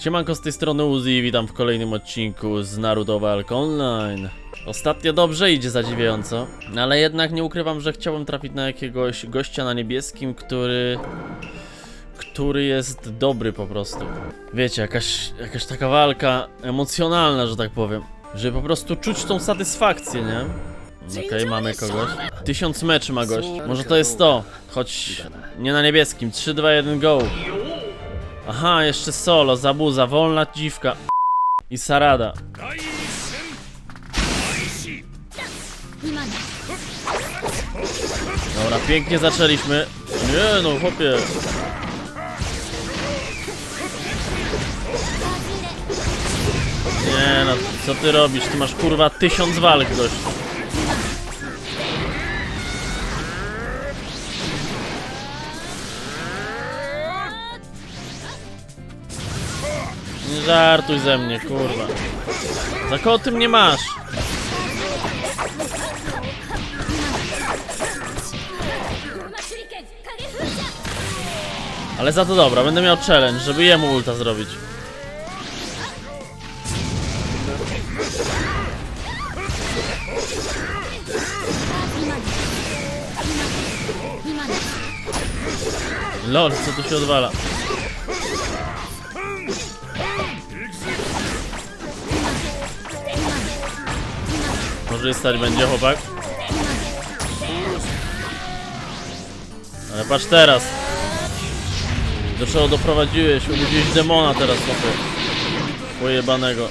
Siemanko z tej strony Uzi i witam w kolejnym odcinku z Naruto Walk Online. Ostatnio dobrze idzie zadziwiająco, ale jednak nie ukrywam, że chciałbym trafić na jakiegoś gościa na niebieskim, który... który jest dobry po prostu. Wiecie, jakaś, jakaś taka walka emocjonalna, że tak powiem. Żeby po prostu czuć tą satysfakcję, nie? Okej, mamy kogoś. Tysiąc meczy ma gość. Może to jest to. Choć nie na niebieskim. 3, 2, 1, go. Aha, jeszcze solo, zabuza, wolna dziwka. I Sarada. Dobra, pięknie zaczęliśmy. Nie no, chłopie. Nie no, co ty robisz? Ty masz kurwa tysiąc walk gość. Nie żartuj ze mnie, kurwa. Za kogo ty mnie masz? Ale za to dobra, będę miał challenge, żeby jemu ulta zrobić. Lol, co tu się odwala? Może i stać będzie chłopak. Ale patrz teraz. Do czego doprowadziłeś? Obudziłeś demona teraz, chłopie. Pojebanego.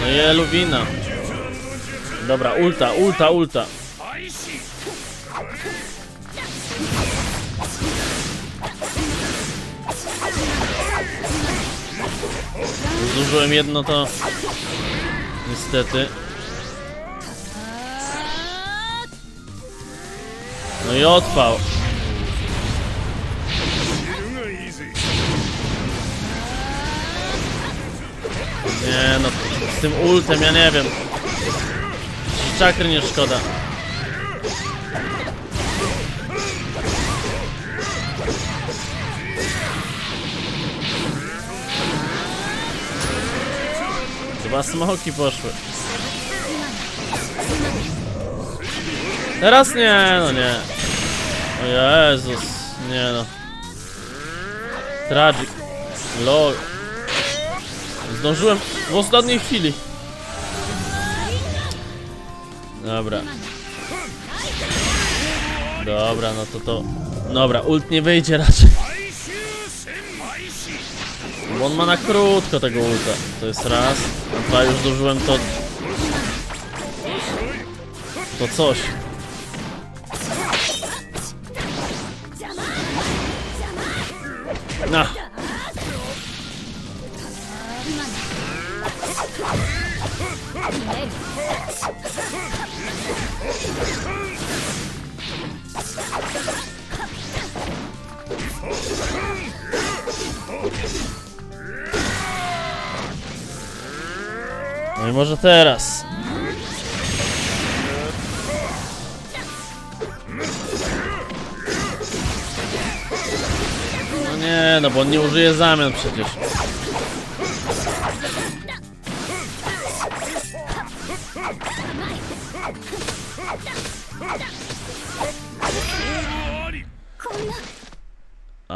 No i Eluwina. Dobra, ulta, ulta, ulta. Zużyłem jedno to... Niestety. No i odpał. Nie no, z tym ultem ja nie wiem. Czakry nie szkoda. Chyba smoki poszły. Teraz nie, no nie. O Jezus, nie no. Tragic. Lol. Zdążyłem w ostatniej chwili. Dobra. Dobra, no to to... Dobra, ult nie wyjdzie raczej. Bo on ma na krótko tego ulta. To jest raz. A dwa już zdążyłem to... To coś. Na. No i może teraz. No nie, no bo on nie użyje zamian przecież.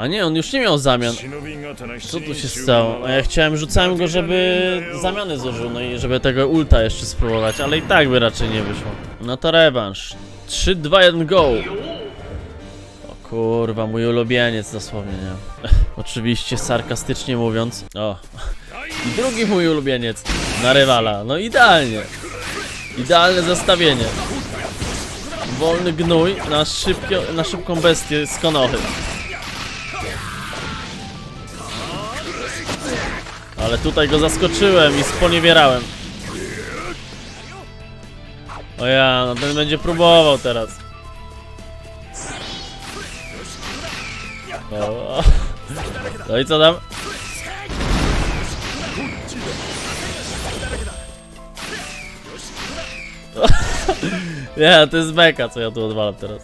A nie, on już nie miał zamian. Co tu się stało? A ja chciałem, rzucałem go, żeby zamiany złożył, no i żeby tego ulta jeszcze spróbować, ale i tak by raczej nie wyszło. No to rewanż. 3, 2, 1, go! O kurwa, mój ulubieniec dosłownie, nie? Oczywiście sarkastycznie mówiąc. O. Drugi mój ulubieniec na rywala. No idealnie. Idealne zestawienie. Wolny gnój na, szybkie, na szybką bestię z konochy. Ale tutaj go zaskoczyłem i sponiewierałem. O ja, no ten będzie próbował teraz. O, no i co tam? Nie, to jest beka, co ja tu odwalam teraz.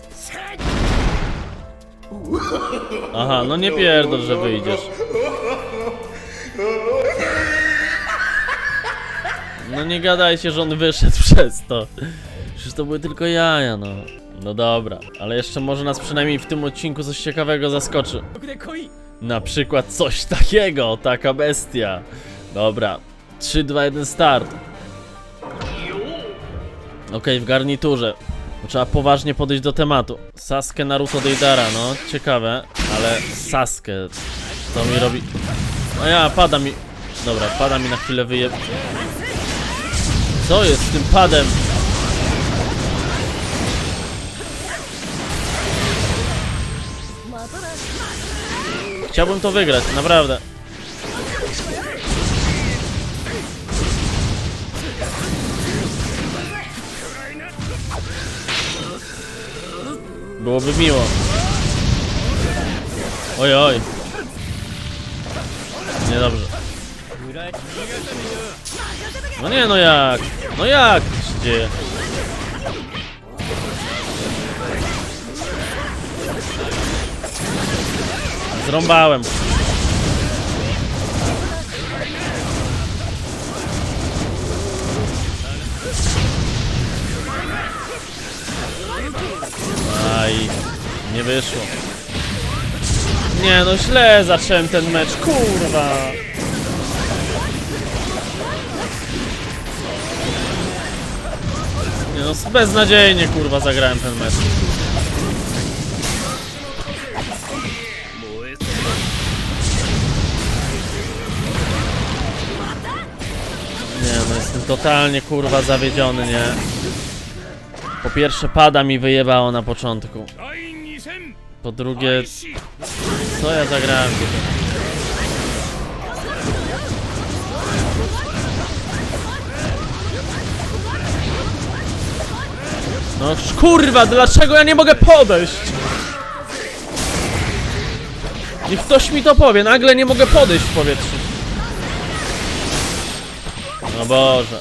Aha, no nie pierdol, że wyjdziesz. No nie gadajcie, że on wyszedł przez to. Przecież to były tylko jaja, no. No dobra, ale jeszcze może nas przynajmniej w tym odcinku coś ciekawego zaskoczy. Na przykład coś takiego, taka bestia. Dobra, 3, 2, 1, start. Okej, w garniturze. Trzeba poważnie podejść do tematu. Sasuke Naruto Deidara, no ciekawe, ale Sasuke to mi robi. No ja, pada mi. Dobra, pada mi na chwilę wyje. Co jest z tym padem? Chciałbym to wygrać, naprawdę. Byłoby miło. Oj, oj. Niedobrze. No nie, no jak? No jak dzieje? Zrąbałem. Aj, nie wyszło. Nie no, źle zacząłem ten mecz, kurwa. No, beznadziejnie kurwa zagrałem ten mecz. Nie no, jestem totalnie kurwa zawiedziony, nie? Po pierwsze pada mi wyjebało na początku. Po drugie, co ja zagrałem tutaj? No kurwa, dlaczego ja nie mogę podejść? Niech ktoś mi to powie, nagle nie mogę podejść w powietrzu. No Boże.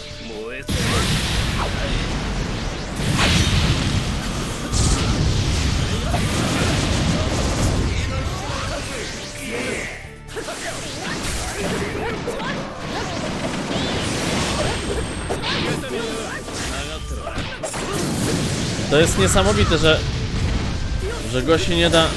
To jest niesamowite, że że go się nie da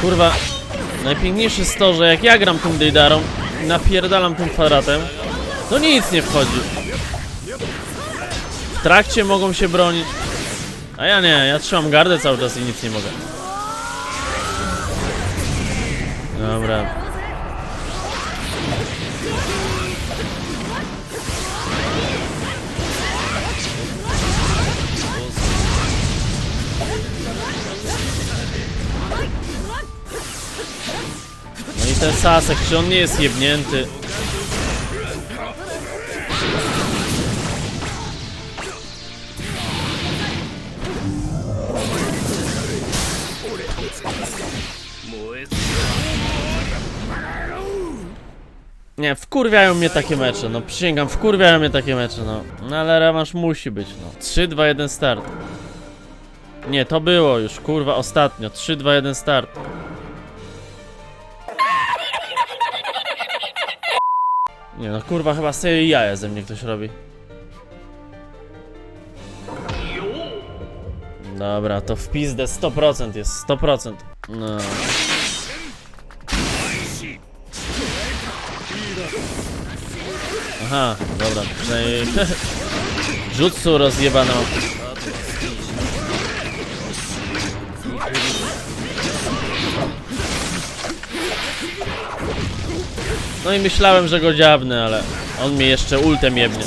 Kurwa, najpiękniejsze jest to, że jak ja gram tym Dejdarą i napierdalam tym kwadratem, to nic nie wchodzi. W trakcie mogą się bronić, a ja nie, ja trzymam gardę cały czas i nic nie mogę. Dobra. No i ten Sasek, czy on nie jest jebnięty? Nie, wkurwiają mnie takie mecze, no przysięgam, wkurwiają mnie takie mecze, no. No ale rewanż musi być, no. 3, 2, 1, start. Nie, to było już, kurwa, ostatnio. 3, 2, 1, start. Nie no, kurwa, chyba sobie jaja ze mnie ktoś robi. Dobra, to w pizdę 100% jest, 100%. No. Aha, dobra, przynajmniej... Jutsu rozjebano. No i myślałem, że go dziabnę, ale on mnie jeszcze ultem jebnie.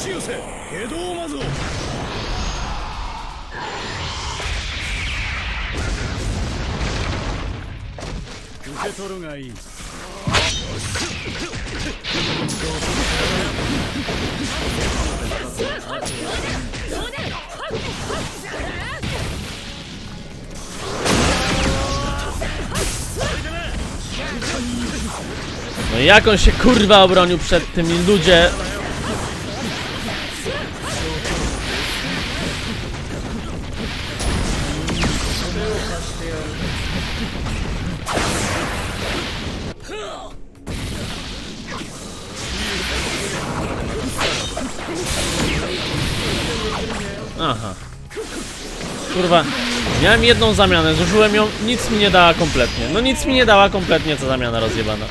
No jak on się kurwa obronił przed tymi ludzie? Aha. Kurwa, miałem jedną zamianę, zużyłem ją, nic mi nie dała kompletnie. No nic mi nie dała kompletnie, co zamiana rozjebana.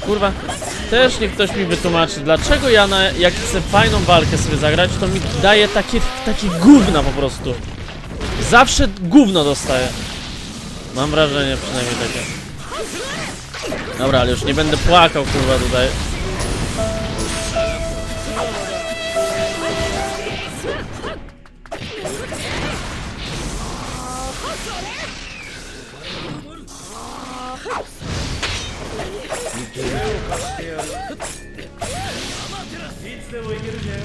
Kurwa, też niech ktoś mi wytłumaczy, dlaczego ja na, jak chcę fajną walkę sobie zagrać, to mi daje takie, takie gówna po prostu. Zawsze gówno dostaję. Mam wrażenie przynajmniej takie. Dobra, ale już nie będę płakał kurwa tutaj. 腕を貸してやるいつでもいけるんだよ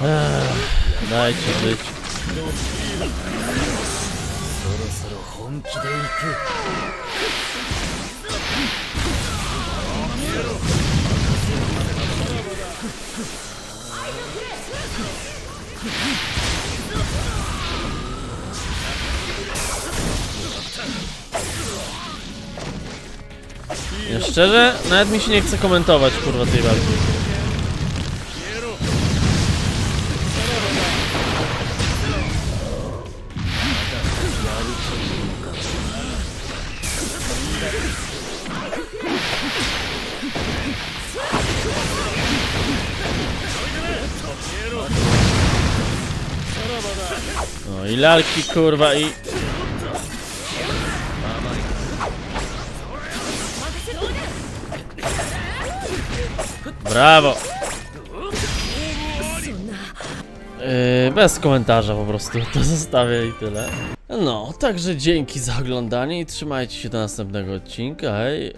ああナイスブッジそ Ja szczerze, nawet mi się nie chce komentować kurwa tej walki. No i lalki kurwa i... Brawo! Yy, bez komentarza po prostu, to zostawię i tyle. No, także dzięki za oglądanie i trzymajcie się do następnego odcinka, hej!